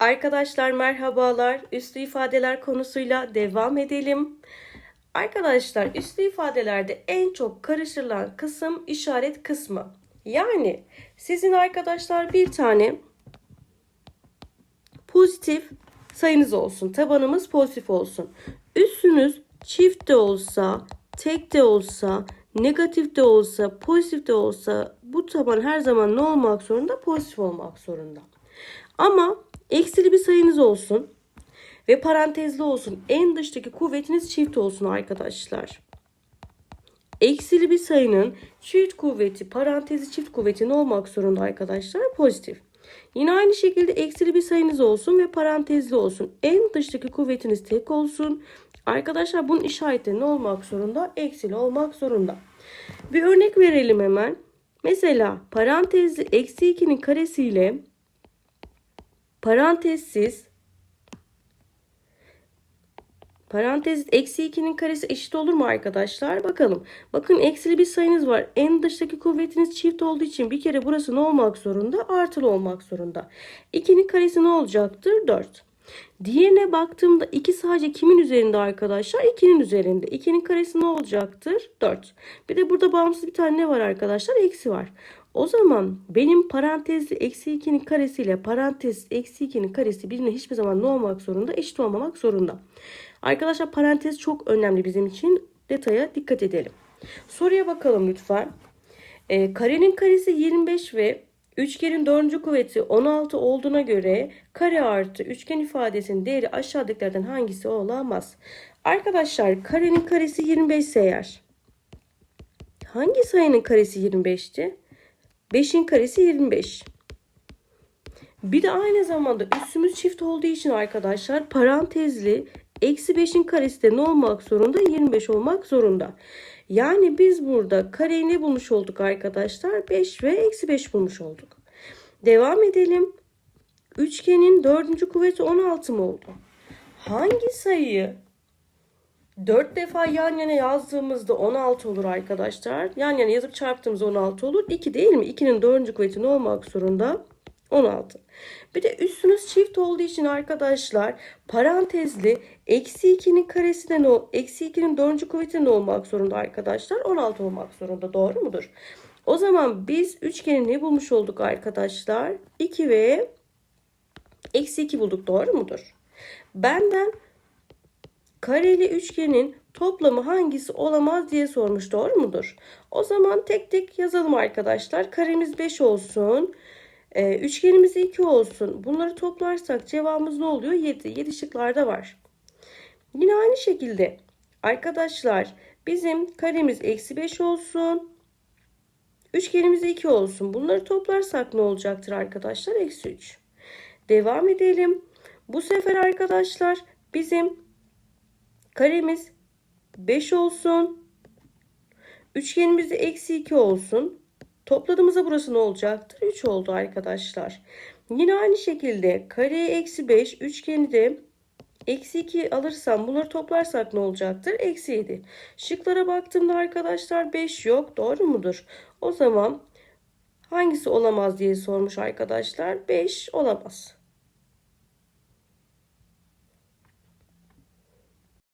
Arkadaşlar merhabalar. Üslü ifadeler konusuyla devam edelim. Arkadaşlar üslü ifadelerde en çok karıştırılan kısım işaret kısmı. Yani sizin arkadaşlar bir tane pozitif sayınız olsun. Tabanımız pozitif olsun. Üssünüz çift de olsa, tek de olsa, negatif de olsa, pozitif de olsa bu taban her zaman ne olmak zorunda? Pozitif olmak zorunda. Ama eksili bir sayınız olsun ve parantezli olsun. En dıştaki kuvvetiniz çift olsun arkadaşlar. Eksili bir sayının çift kuvveti, parantezi çift kuvveti ne olmak zorunda arkadaşlar? Pozitif. Yine aynı şekilde eksili bir sayınız olsun ve parantezli olsun. En dıştaki kuvvetiniz tek olsun. Arkadaşlar bunun işareti ne olmak zorunda? Eksili olmak zorunda. Bir örnek verelim hemen. Mesela parantezli eksi 2'nin karesiyle parantezsiz Parantez eksi 2'nin karesi eşit olur mu arkadaşlar? Bakalım. Bakın eksili bir sayınız var. En dıştaki kuvvetiniz çift olduğu için bir kere burası ne olmak zorunda? Artılı olmak zorunda. 2'nin karesi ne olacaktır? 4. Diğerine baktığımda 2 sadece kimin üzerinde arkadaşlar? 2'nin üzerinde. 2'nin karesi ne olacaktır? 4. Bir de burada bağımsız bir tane ne var arkadaşlar? Eksi var. O zaman benim parantezli eksi 2'nin karesiyle parantez eksi 2'nin karesi birbirine hiçbir zaman ne olmak zorunda? Eşit olmamak zorunda. Arkadaşlar parantez çok önemli bizim için. Detaya dikkat edelim. Soruya bakalım lütfen. E, karenin karesi 25 ve üçgenin dördüncü kuvveti 16 olduğuna göre kare artı üçgen ifadesinin değeri aşağıdakilerden hangisi olamaz? Arkadaşlar karenin karesi 25 ise eğer hangi sayının karesi 25'ti? 5'in karesi 25. Bir de aynı zamanda üssümüz çift olduğu için arkadaşlar parantezli eksi 5'in karesi de ne olmak zorunda? 25 olmak zorunda. Yani biz burada kareyi ne bulmuş olduk arkadaşlar? 5 ve eksi 5 bulmuş olduk. Devam edelim. Üçgenin dördüncü kuvveti 16 mı oldu? Hangi sayıyı 4 defa yan yana yazdığımızda 16 olur arkadaşlar. Yan yana yazıp çarptığımızda 16 olur. 2 değil mi? 2'nin dördüncü kuvveti ne olmak zorunda? 16. Bir de üstünüz çift olduğu için arkadaşlar parantezli eksi 2'nin karesi de ne eksi 2'nin dördüncü kuvveti ne olmak zorunda arkadaşlar? 16 olmak zorunda. Doğru mudur? O zaman biz üçgenin ne bulmuş olduk arkadaşlar? 2 ve eksi 2 bulduk. Doğru mudur? Benden kareli üçgenin toplamı hangisi olamaz diye sormuş. Doğru mudur? O zaman tek tek yazalım arkadaşlar. Karemiz 5 olsun. Ee, üçgenimiz 2 olsun. Bunları toplarsak cevabımız ne oluyor? 7. 7 şıklarda var. Yine aynı şekilde arkadaşlar bizim karemiz eksi 5 olsun. Üçgenimiz 2 olsun. Bunları toplarsak ne olacaktır arkadaşlar? Eksi 3. Devam edelim. Bu sefer arkadaşlar bizim karemiz 5 olsun. Üçgenimiz de eksi 2 olsun. Topladığımızda burası ne olacaktır? 3 oldu arkadaşlar. Yine aynı şekilde kareye eksi 5 üçgeni de eksi 2 alırsam bunları toplarsak ne olacaktır? Eksi 7. Şıklara baktığımda arkadaşlar 5 yok. Doğru mudur? O zaman hangisi olamaz diye sormuş arkadaşlar. 5 olamaz.